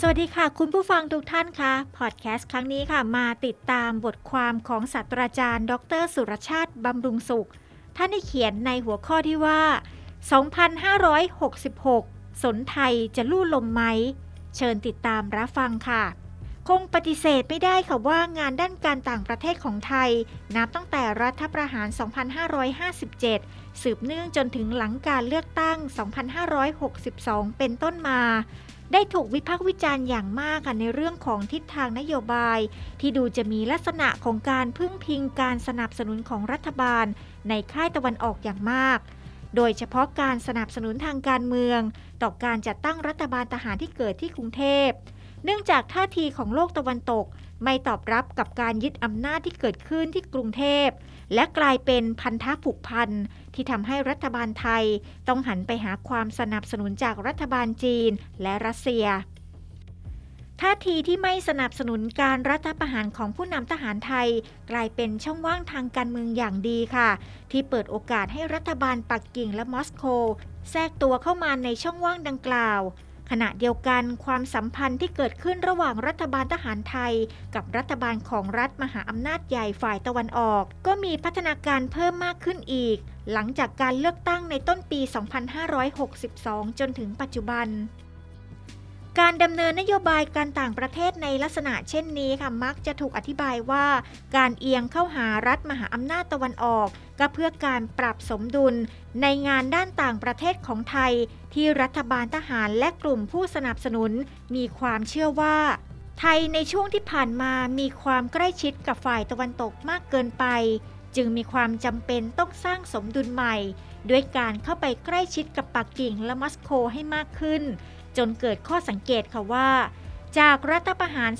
สวัสดีค่ะ คุณผู้ฟังทุกท่านคะพอดแคสต์ครั้งนี้ค่ะ มาติดตามบทความของศาสตราจารย์ ดร สุรชาติบำรุงสุข ท่านได้เขียนในหัวข้อที่ว่า 2,566 สนไทยจะลู่ลมไหม เชิญติดตามรับฟังค่ะ คงปฏิเสธไม่ได้ค่ะว่างานด้านการต่างประเทศของไทย นับตั้งแต่รัฐประหาร 2557 สืบเนื่องจนถึงหลังการเลือกตั้ง 2562 เป็นต้นมา ได้ถูกวิพากษ์วิจารณ์อย่างมากค่ะในเรื่องของทิศทางนโยบาย ที่ดูจะมีลักษณะของการพึ่งพิงการสนับสนุนของรัฐบาล ในค่ายตะวันออกอย่างมาก โดยเฉพาะการสนับสนุนทางการเมือง ต่อการจัดตั้งรัฐบาลทหารที่เกิดที่กรุงเทพ เนื่องจากท่าทีของโลกตะวันตก ไม่ตอบรับกับการยึดอำนาจที่เกิดขึ้นที่กรุงเทพ และกลายเป็นพันธะผูกพันที่ทำให้รัฐบาลไทย ต้องหันไปหาความสนับสนุนจากรัฐบาลจีนและรัสเซียท่าทีที่ไม่สนับสนุนการรัฐประหารของผู้นำทหารไทย กลายเป็นช่องว่างทางการเมืองอย่างดีค่ะ ที่เปิดโอกาสให้รัฐบาลปักกิ่งและมอสโกแทรกตัวเข้ามาในช่องว่างดังกล่าว ขณะเดียวกันความสัมพันธ์ที่เกิดขึ้นระหว่างรัฐบาลทหารไทย กับรัฐบาลของรัฐมหาอำนาจใหญ่ฝ่ายตะวันออก ก็มีพัฒนาการเพิ่มมากขึ้นอีก หลังจากการเลือกตั้งในต้นปี 2562 จนถึงปัจจุบัน การดำเนินนโยบายการต่างประเทศในลักษณะเช่นนี้ค่ะมักจะถูกอธิบายว่า การเอียงเข้าหารัฐมหาอำนาจตะวันออก ก็เพื่อการปรับสมดุล ในงานด้านต่างประเทศของไทย ที่รัฐบาลทหารและกลุ่มผู้สนับสนุน มีความเชื่อว่า ไทยในช่วงที่ผ่านมามีความใกล้ชิดกับฝ่ายตะวันตกมากเกินไป จึงมีความจำเป็นต้องสร้างสมดุลใหม่ ด้วยการเข้าไปใกล้ชิดกับปักกิ่งและมอสโกให้มากขึ้น จนเกิดข้อสังเกตค่ะว่า จากรัฐประหาร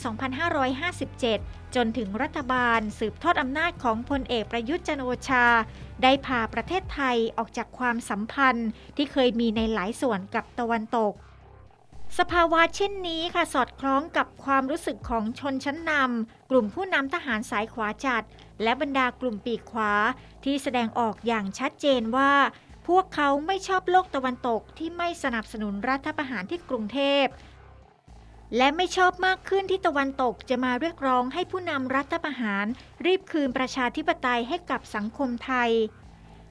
2557 จนถึงรัฐบาลสืบทอดอำนาจของพลเอกประยุทธ์จันโอชา ได้พาประเทศไทยออกจากความสัมพันธ์ที่เคยมีในหลายส่วนกับตะวันตกสภาวะเช่นนี้ค่ะสอดคล้องกับความรู้สึกของชนชั้นนำกลุ่มผู้นำทหารสายขวาจัด และบรรดากลุ่มปีกขวาที่แสดงออกอย่างชัดเจนว่า พวกเขาไม่ชอบโลกตะวันตกที่ไม่สนับสนุนรัฐประหารที่กรุงเทพ และไม่ชอบมากขึ้นที่ตะวันตกจะมาเรียกร้องให้ผู้นำรัฐประหาร รีบคืนประชาธิปไตยให้กับสังคมไทย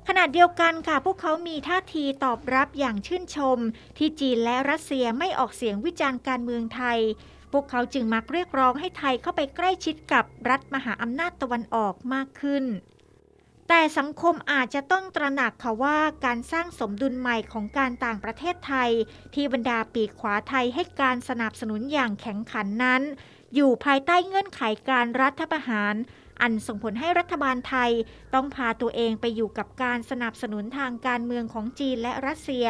ขณะเดียวกันค่ะพวกเขามีท่าทีตอบรับอย่างชื่นชม ที่จีนและรัสเซียไม่ออกเสียงวิจารณ์การเมืองไทย พวกเขาจึงมักเรียกร้องให้ไทยเข้าไปใกล้ชิดกับรัฐมหาอำนาจตะวันออกมากขึ้น แต่สังคมอาจจะต้องตระหนักค่ะว่าการสร้างสมดุลใหม่ของการต่างประเทศไทย ที่บรรดาปีกขวาไทยให้การสนับสนุนอย่างแข็งขันนั้น อยู่ภายใต้เงื่อนไขการรัฐประหาร อันส่งผลให้รัฐบาลไทย ต้องพาตัวเองไปอยู่กับการสนับสนุนทางการเมืองของจีนและรัสเซีย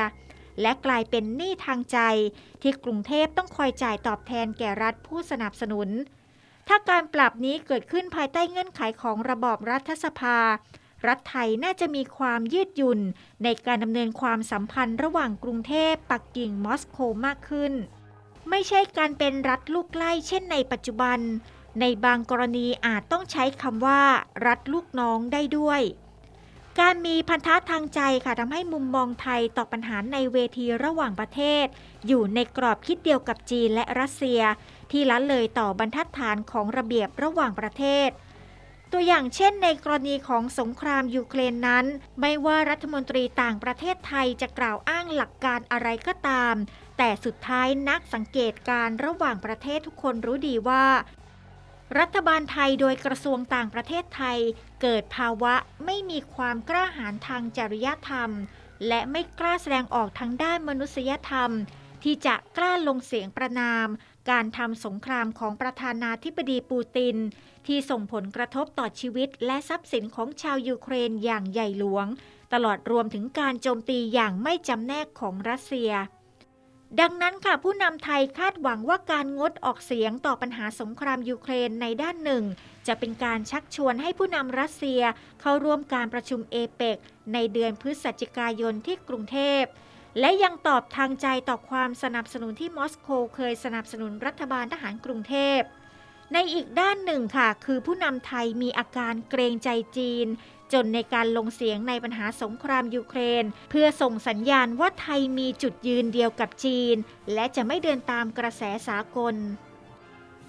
และกลายเป็นหนี้ทางใจ ที่กรุงเทพต้องคอยจ่ายตอบแทนแก่รัฐผู้สนับสนุน ถ้าการปรับนี้เกิดขึ้นภายใต้เงื่อนไขของระบอบรัฐสภา รัฐไทยน่าจะมีความยืดหยุ่น ในการดำเนินความสัมพันธ์ระหว่างกรุงเทพปักกิ่งมอสโกมากขึ้น ไม่ใช่การเป็นรัฐลูกใกล้เช่นในปัจจุบัน ในบางกรณีอาจต้องใช้คำว่า รัฐลูกน้องได้ด้วย การมีพันธะทางใจค่ะทำให้มุมมองไทยต่อปัญหาในเวทีระหว่างประเทศ อยู่ในกรอบคิดเดียวกับจีนและรัสเซีย ที่ละเลยต่อบรรทัดฐานของระเบียบระหว่างประเทศ ตัวอย่างเช่น ในกรณีของสงครามยูเครนนั้น ไม่ว่ารัฐมนตรีต่างประเทศไทยจะกล่าวอ้างหลักการอะไรก็ตาม แต่สุดท้ายนักสังเกตการระหว่างประเทศทุกคนรู้ดีว่า รัฐบาลไทยโดยกระทรวงต่างประเทศไทย เกิดภาวะไม่มีความกล้าหาญทางจริยธรรม และไม่กล้าแสดงออกทางด้านมนุษยธรรม ที่จะกล้าลงเสียงประนาม การทำสงครามของประธานาธิบดีปูติน ที่ส่งผลกระทบต่อชีวิตและทรัพย์สินของชาวยูเครนอย่างใหญ่หลวง ตลอดรวมถึงการโจมตีอย่างไม่จำแนกของรัสเซีย ดังนั้นค่ะผู้นำไทยคาดหวังว่าการงดออกเสียงต่อปัญหาสงครามยูเครนในด้านหนึ่ง จะเป็นการชักชวนให้ผู้นำรัสเซียเข้าร่วมการประชุมเอเปกในเดือนพฤศจิกายนที่กรุงเทพ และยังตอบทางใจต่อความสนับสนุนที่มอสโกเคยสนับสนุนรัฐบาลทหารกรุงเทพ ในอีกด้านหนึ่งค่ะ คือผู้นำไทยมีอาการเกรงใจจีน จนในการลงเสียงในปัญหาสงครามยูเครน เพื่อส่งสัญญาณว่าไทยมีจุดยืนเดียวกับจีน และจะไม่เดินตามกระแสสากล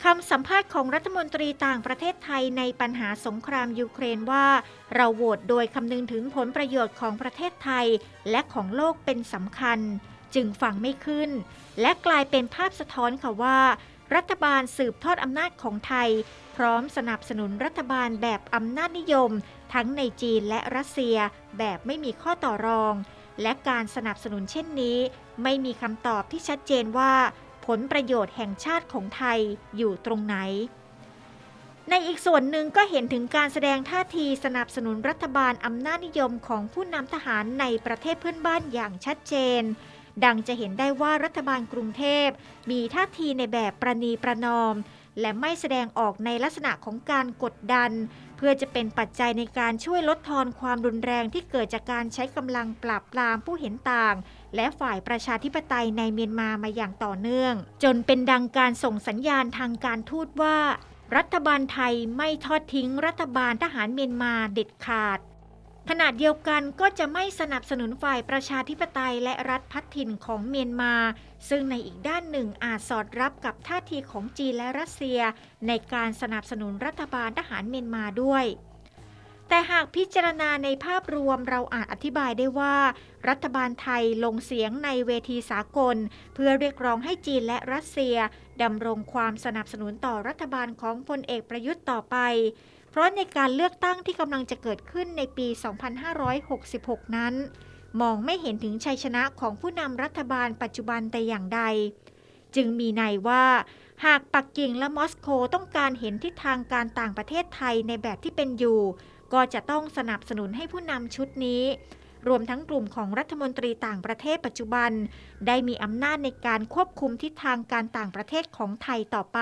คำสัมภาษณ์ของรัฐมนตรีต่างประเทศไทยในปัญหาสงครามยูเครนว่า เราโหวตโดยคำนึงถึงผลประโยชน์ของประเทศไทย และของโลกเป็นสำคัญ จึงฟังไม่ขึ้น และกลายเป็นภาพสะท้อนค่ะว่า รัฐบาลสืบทอดอำนาจของไทย พร้อมสนับสนุนรัฐบาลแบบอำนาจนิยม ทั้งในจีนและรัสเซีย แบบไม่มีข้อต่อรอง และการสนับสนุนเช่นนี้ ไม่มีคำตอบที่ชัดเจนว่า ผลประโยชน์แห่งชาติของไทยอยู่ตรงไหน ในอีกส่วนหนึ่งก็เห็นถึงการแสดงท่าทีสนับสนุนรัฐบาลอำนาจนิยมของผู้นำทหารในประเทศเพื่อนบ้านอย่างชัดเจน ดังจะเห็นได้ว่ารัฐบาลกรุงเทพ มีท่าทีในแบบประนีประนอม และไม่แสดงออกในลักษณะของการกดดัน เพื่อจะเป็นปัจจัยในการช่วยลดทอนความรุนแรงที่เกิดจากการใช้กำลังปราบปรามผู้เห็นต่าง และฝ่ายประชาธิปไตยในเมียนมามาอย่างต่อเนื่อง จนเป็นดังการส่งสัญญาณทางการทูตว่า รัฐบาลไทยไม่ทอดทิ้งรัฐบาลทหารเมียนมาเด็ดขาด ขณะเดียวกันก็จะไม่สนับสนุนฝ่ายประชาธิปไตยและรัฐพัฒถิ่นของเมียนมา ซึ่งในอีกด้านหนึ่งอาจสอดรับกับท่าทีของจีนและรัสเซีย ในการสนับสนุนรัฐบาลทหารเมียนมาด้วย แต่หากพิจารณาในภาพรวมเราอาจอธิบายได้ว่า รัฐบาลไทยลงเสียงในเวทีสากล เพื่อเรียกร้องให้จีนและรัสเซียดำรงความสนับสนุนต่อรัฐบาลของพลเอกประยุทธ์ต่อไป ราะในการเลือกตั้งที่กำลังจะเกิดขึ้นในปี 2566 นั้น มองไม่เห็นถึงชัยชนะของผู้นำรัฐบาลปัจจุบันแต่อย่างใด จึงมีในยว่า หากปักกิ่งและมอสโกต้องการเห็นทิศทางการต่างประเทศไทยในแบบที่เป็นอยู่ ก็จะต้องสนับสนุนให้ผู้นำชุดนี้ รวมทั้งกลุ่มของรัฐมนตรีต่างประเทศปัจจุบัน ได้มีอำนาจในการควบคุมทิศทางการต่างประเทศของไทยต่อไป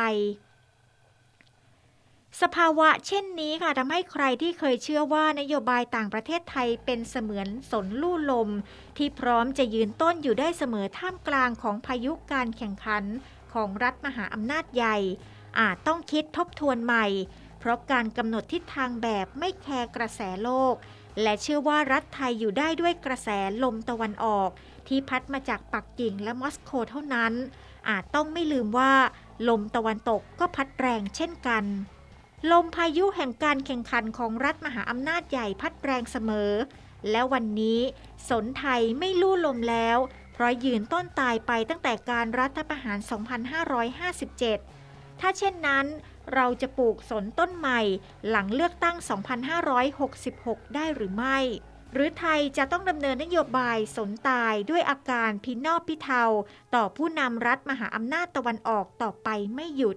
สภาวะเช่นนี้ค่ะทำให้ใครที่เคยเชื่อว่านโยบายต่างประเทศไทยเป็นเสมือนสนลู่ลม ที่พร้อมจะยืนต้นอยู่ได้เสมอท่ามกลางของพายุการแข่งขันของรัฐมหาอำนาจใหญ่ อาจต้องคิดทบทวนใหม่ เพราะการกำหนดทิศทางแบบไม่แคร์กระแสโลก และเชื่อว่ารัฐไทยอยู่ได้ด้วยกระแสลมตะวันออก ที่พัดมาจากปักกิ่งและมอสโกเท่านั้น อาจต้องไม่ลืมว่า ลมตะวันตกก็พัดแรงเช่นกัน ลมพายุแห่งการแข่งขันของรัฐมหาอำนาจใหญ่พัดแรงเสมอ และวันนี้ สนไทยไม่ลู่ลมแล้ว เพราะยืนต้นตายไปตั้งแต่การรัฐประหาร 2557 ถ้าเช่นนั้น เราจะปลูกสนต้นใหม่หลังเลือกตั้ง 2566 ได้หรือไม่ หรือไทยจะต้องดำเนินนโยบายสนตายด้วยอาการพินอบพิเทา ต่อผู้นำรัฐมหาอำนาจตะวันออกต่อไปไม่หยุด